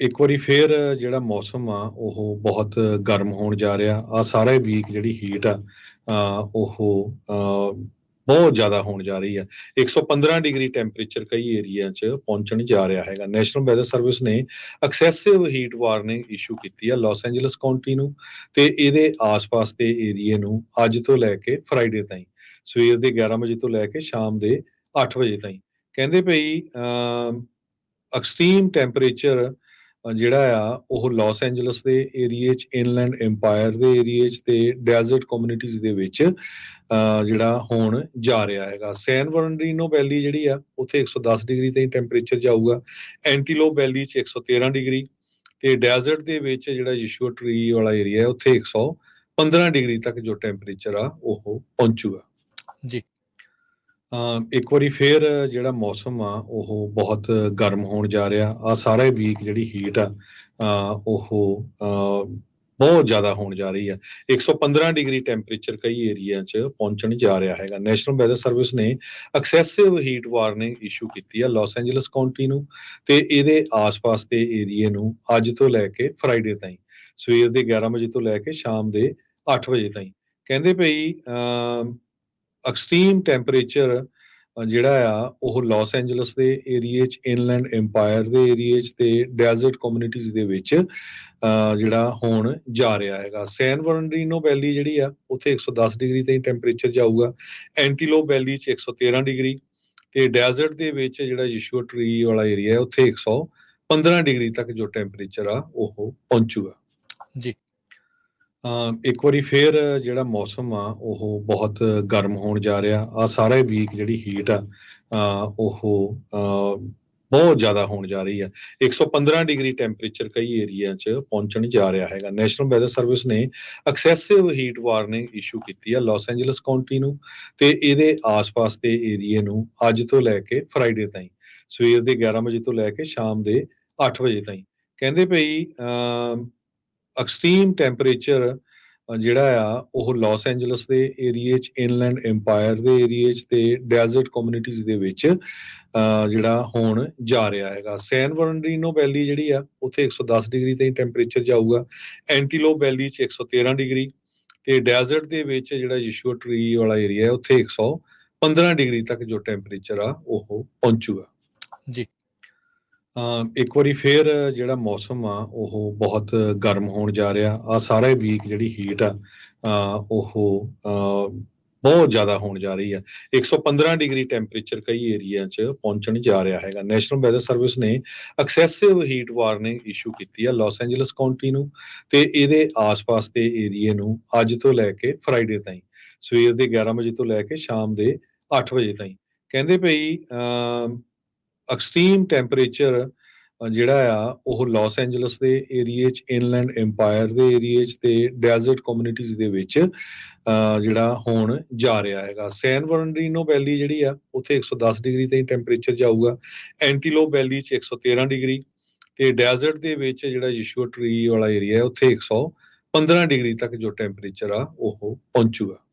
ਇੱਕ ਵਾਰੀ ਫੇਰ ਜਿਹੜਾ ਮੌਸਮ ਆ, ਉਹ ਬਹੁਤ ਗਰਮ ਹੋਣ ਜਾ ਰਿਹਾ। ਆ ਸਾਰਾ ਵੀਕ ਜਿਹੜੀ ਹੀਟ ਆ ਉਹ ਬਹੁਤ ਜ਼ਿਆਦਾ ਹੋਣ ਜਾ ਰਹੀ ਹੈ 115 ਡਿਗਰੀ ਟੈਂਪਰੇਚਰ ਕਈ ਏਰੀਆ 'ਚ ਪਹੁੰਚਣ ਜਾ ਰਿਹਾ ਹੈਗਾ। ਨੈਸ਼ਨਲ ਵੈਦਰ ਸਰਵਿਸ ਨੇ ਐਕਸੈਸਿਵ ਹੀਟ ਵਾਰਨਿੰਗ ਇਸ਼ੂ ਕੀਤੀ ਆ ਲਾਸ ਐਂਜਲਸ ਕਾਉਂਟੀ ਨੂੰ ਤੇ ਇਹਦੇ ਆਸ-ਪਾਸ ਦੇ ਏਰੀਏ ਨੂੰ ਅੱਜ ਤੋਂ ਲੈ ਕੇ ਫਰਾਈਡੇ ਤਾਈਂ। ਸਵੇਰ ਦੇ 11 ਵਜੇ ਤੋਂ ਲੈ ਕੇ ਸ਼ਾਮ ਦੇ 8 ਵਜੇ ਤਾਈਂ। ਕਹਿੰਦੇ ਭਈ ਐਕਸਟ੍ਰੀਮ ਟੈਂਪਰੇਚਰ ਜਿਹੜਾ ਆ, ਉਹ ਲਾਸ ਐਂਜਲਸ ਦੇ ਏਰੀਏ 'ਚ ਇਨਲੈਂਡ ਐਮਪਾਇਰ ਦੇ ਏਰੀਏ 'ਚ ਤੇ ਡੈਜ਼ਰਟ ਕਮਿਊਨਿਟੀਜ਼ ਦੇ ਵਿੱਚ ਜਿਹੜਾ ਹੋਣ ਜਾ ਰਿਹਾ ਹੈਗਾ। ਸੈਨ ਵਰਨਰੀਨੋ ਵੈਲੀ ਜਿਹੜੀ ਆ, ਉੱਥੇ 110 ਡਿਗਰੀ ਤਾਈਂ ਟੈਂਪਰੇਚਰ ਜਾਊਗਾ। ਐਂਟੀਲੋਪ ਵੈਲੀ 'ਚ 113 ਡਿਗਰੀ ਤੇ ਡੈਜ਼ਰਟ ਦੇ ਵਿੱਚ ਜਿਹੜਾ ਯਿਸ਼ੂਆ ਟਰੀ ਵਾਲਾ ਏਰੀਆ ਹੈ, ਉੱਥੇ 115 ਡਿਗਰੀ ਤੱਕ ਜੋ ਟੈਂਪਰੇਚਰ ਆ, ਉਹ ਪਹੁੰਚੂਗਾ। ਜੀ। ਇੱਕ ਵਾਰੀ ਫੇਰ ਜਿਹੜਾ ਮੌਸਮ ਆ ਉਹ ਬਹੁਤ ਗਰਮ ਹੋਣ ਜਾ ਰਿਹਾ। ਆ ਸਾਰੇ ਵੀਕ ਜਿਹੜੀ ਹੀਟ ਆ ਉਹ ਬਹੁਤ ਜ਼ਿਆਦਾ ਹੋਣ ਜਾ ਰਹੀ ਹੈ 115 ਡਿਗਰੀ ਟੈਂਪਰੇਚਰ ਕਈ ਏਰੀਆ 'ਚ ਪਹੁੰਚਣ ਜਾ ਰਿਹਾ ਹੈਗਾ। ਨੈਸ਼ਨਲ ਵੈਦਰ ਸਰਵਿਸ ਨੇ ਐਕਸੈਸਿਵ ਹੀਟ ਵਾਰਨਿੰਗ ਇਸ਼ੂ ਕੀਤੀ ਆ ਲਾਸ ਐਂਜਲਸ ਕਾਉਂਟੀ ਨੂੰ ਤੇ ਇਹਦੇ ਆਸ-ਪਾਸ ਦੇ ਏਰੀਏ ਨੂੰ ਅੱਜ ਤੋਂ ਲੈ ਕੇ ਫਰਾਈਡੇ ਤਾਈਂ। ਸਵੇਰ ਦੇ 11 ਵਜੇ ਤੋਂ ਲੈ ਕੇ ਸ਼ਾਮ ਦੇ 8 ਵਜੇ ਤਾਈਂ। ਕਹਿੰਦੇ ਭਈ ਅ, ਐਕਸਟ੍ਰੀਮ ਟੈਂਪਰੇਚਰ ਜਿਹੜਾ ਆ, ਉਹ ਲਾਸ ਐਂਜਲਸ ਦੇ ਏਰੀਏ 'ਚ ਇਨਲੈਂਡ ਐਮਪਾਇਰ ਦੇ ਏਰੀਏ 'ਚ ਤੇ ਡੈਜ਼ਰਟ ਕਮਿਊਨਿਟੀਜ਼ ਦੇ ਵਿੱਚ ਜਿਹੜਾ ਹੋਣ ਜਾ ਰਿਹਾ ਹੈਗਾ। ਸੈਨ ਵਰਨਰੀਨੋ ਵੈਲੀ ਜਿਹੜੀ ਆ, ਉੱਥੇ 110 ਡਿਗਰੀ ਤਾਈਂ ਟੈਂਪਰੇਚਰ ਜਾਊਗਾ। ਐਂਟੀਲੋਪ ਵੈਲੀ 'ਚ 113 ਡਿਗਰੀ ਤੇ ਡੈਜ਼ਰਟ ਦੇ ਵਿੱਚ ਜਿਹੜਾ ਯਿਸ਼ੂਆ ਟਰੀ ਵਾਲਾ ਏਰੀਆ ਹੈ, ਉੱਥੇ 115 ਡਿਗਰੀ ਤੱਕ ਜੋ ਟੈਂਪਰੇਚਰ ਆ, ਉਹ ਪਹੁੰਚੂਗਾ। ਜੀ। ਇੱਕ ਵਾਰੀ ਫੇਰ ਜਿਹੜਾ ਮੌਸਮ ਆ, ਉਹ ਬਹੁਤ ਗਰਮ ਹੋਣ ਜਾ ਰਿਹਾ। ਆ ਸਾਰੇ ਵੀਕ ਜਿਹੜੀ ਹੀਟ ਆ ਉਹ ਬਹੁਤ ਜ਼ਿਆਦਾ ਹੋਣ ਜਾ ਰਹੀ ਹੈ 115 ਡਿਗਰੀ ਟੈਂਪਰੇਚਰ ਕਈ ਏਰੀਆ 'ਚ ਪਹੁੰਚਣ ਜਾ ਰਿਹਾ ਹੈਗਾ। ਨੈਸ਼ਨਲ ਵੈਦਰ ਸਰਵਿਸ ਨੇ ਐਕਸੈਸਿਵ ਹੀਟ ਵਾਰਨਿੰਗ ਇਸ਼ੂ ਕੀਤੀ ਆ ਲਾਸ ਐਂਜਲਸ ਕਾਉਂਟੀ ਨੂੰ ਤੇ ਇਹਦੇ ਆਸ-ਪਾਸ ਦੇ ਏਰੀਏ ਨੂੰ ਅੱਜ ਤੋਂ ਲੈ ਕੇ ਫਰਾਈਡੇ ਤਾਈਂ। ਸਵੇਰ ਦੇ 11 ਵਜੇ ਤੋਂ ਲੈ ਕੇ ਸ਼ਾਮ ਦੇ 8 ਵਜੇ ਤਾਈਂ। ਕਹਿੰਦੇ ਭਈ ਐਕਸਟ੍ਰੀਮ ਟੈਂਪਰੇਚਰ ਜਿਹੜਾ ਆ, ਉਹ ਲਾਸ ਐਂਜਲਸ ਦੇ ਏਰੀਏ 'ਚ ਇਨਲੈਂਡ ਐਮਪਾਇਰ ਦੇ ਏਰੀਏ 'ਚ ਤੇ ਡੈਜ਼ਰਟ ਕਮਿਊਨਿਟੀਜ਼ ਦੇ ਵਿੱਚ ਜਿਹੜਾ ਹੋਣ ਜਾ ਰਿਹਾ ਹੈਗਾ। ਸੈਨ ਬਰਨਡੀਨੋ ਵੈਲੀ ਜਿਹੜੀ ਆ, ਉੱਥੇ 110 ਡਿਗਰੀ ਤਾਈਂ ਟੈਂਪਰੇਚਰ ਜਾਊਗਾ। ਐਂਟੀਲੋਪ ਵੈਲੀ 'ਚ 113 ਡਿਗਰੀ ਤੇ ਡੈਜ਼ਰਟ ਦੇ ਵਿੱਚ ਜਿਹੜਾ ਯਿਸ਼ੂਆ ਟਰੀ ਵਾਲਾ ਏਰੀਆ ਹੈ, ਉੱਥੇ 115 ਡਿਗਰੀ ਤੱਕ ਜੋ ਟੈਂਪਰੇਚਰ ਆ, ਉਹ ਪਹੁੰਚੂਗਾ। ਜੀ। ਇੱਕ ਵਾਰੀ ਫੇਰ ਜਿਹੜਾ ਮੌਸਮ ਆ, ਉਹ ਬਹੁਤ ਗਰਮ ਹੋਣ ਜਾ ਰਿਹਾ। ਆ ਸਾਰੇ ਵੀਕ ਜਿਹੜੀ ਹੀਟ ਆ ਉਹ ਬਹੁਤ ਜ਼ਿਆਦਾ ਹੋਣ ਜਾ ਰਹੀ ਹੈ 115 ਡਿਗਰੀ ਟੈਂਪਰੇਚਰ ਕਈ ਏਰੀਆ 'ਚ ਪਹੁੰਚਣ ਜਾ ਰਿਹਾ ਹੈਗਾ। ਨੈਸ਼ਨਲ ਵੈਦਰ ਸਰਵਿਸ ਨੇ ਐਕਸੈਸਿਵ ਹੀਟ ਵਾਰਨਿੰਗ ਇਸ਼ੂ ਕੀਤੀ ਆ ਲਾਸ ਐਂਜਲਸ ਕਾਉਂਟੀ ਨੂੰ ਤੇ ਇਹਦੇ ਆਸ-ਪਾਸ ਦੇ ਏਰੀਏ ਨੂੰ ਅੱਜ ਤੋਂ ਲੈ ਕੇ ਫਰਾਈਡੇ ਤਾਈਂ, ਸਵੇਰ ਦੇ 11 ਵਜੇ ਤੋਂ ਲੈ ਕੇ ਸ਼ਾਮ ਦੇ 8 ਵਜੇ ਤਾਈਂ। ਕਹਿੰਦੇ ਭਈ ਐਕਸਟ੍ਰੀਮ ਟੈਂਪਰੇਚਰ ਜਿਹੜਾ ਆ, ਉਹ ਲਾਸ ਐਂਜਲਸ ਦੇ ਏਰੀਏ 'ਚ ਇਨਲੈਂਡ ਐਮਪਾਇਰ ਦੇ ਏਰੀਏ 'ਚ ਤੇ ਡੈਜ਼ਰਟ ਕਮਿਊਨਿਟੀਜ਼ ਦੇ ਵਿੱਚ ਜਿਹੜਾ ਹੋਣ ਜਾ ਰਿਹਾ ਹੈਗਾ। ਸੈਨ ਵਰਨਰੀਨੋ ਵੈਲੀ ਜਿਹੜੀ ਆ, ਉੱਥੇ 110 ਡਿਗਰੀ ਤਾਈਂ ਟੈਂਪਰੇਚਰ ਜਾਊਗਾ। ਐਂਟੀਲੋਪ ਵੈਲੀ 'ਚ 113 ਡਿਗਰੀ ਤੇ ਡੈਜ਼ਰਟ ਦੇ ਵਿੱਚ ਜਿਹੜਾ ਯਿਸ਼ੂਆ ਟਰੀ ਵਾਲਾ ਏਰੀਆ ਹੈ, ਉੱਥੇ 115 ਡਿਗਰੀ ਤੱਕ ਜੋ ਟੈਂਪਰੇਚਰ ਆ, ਉਹ ਪਹੁੰਚੂਗਾ।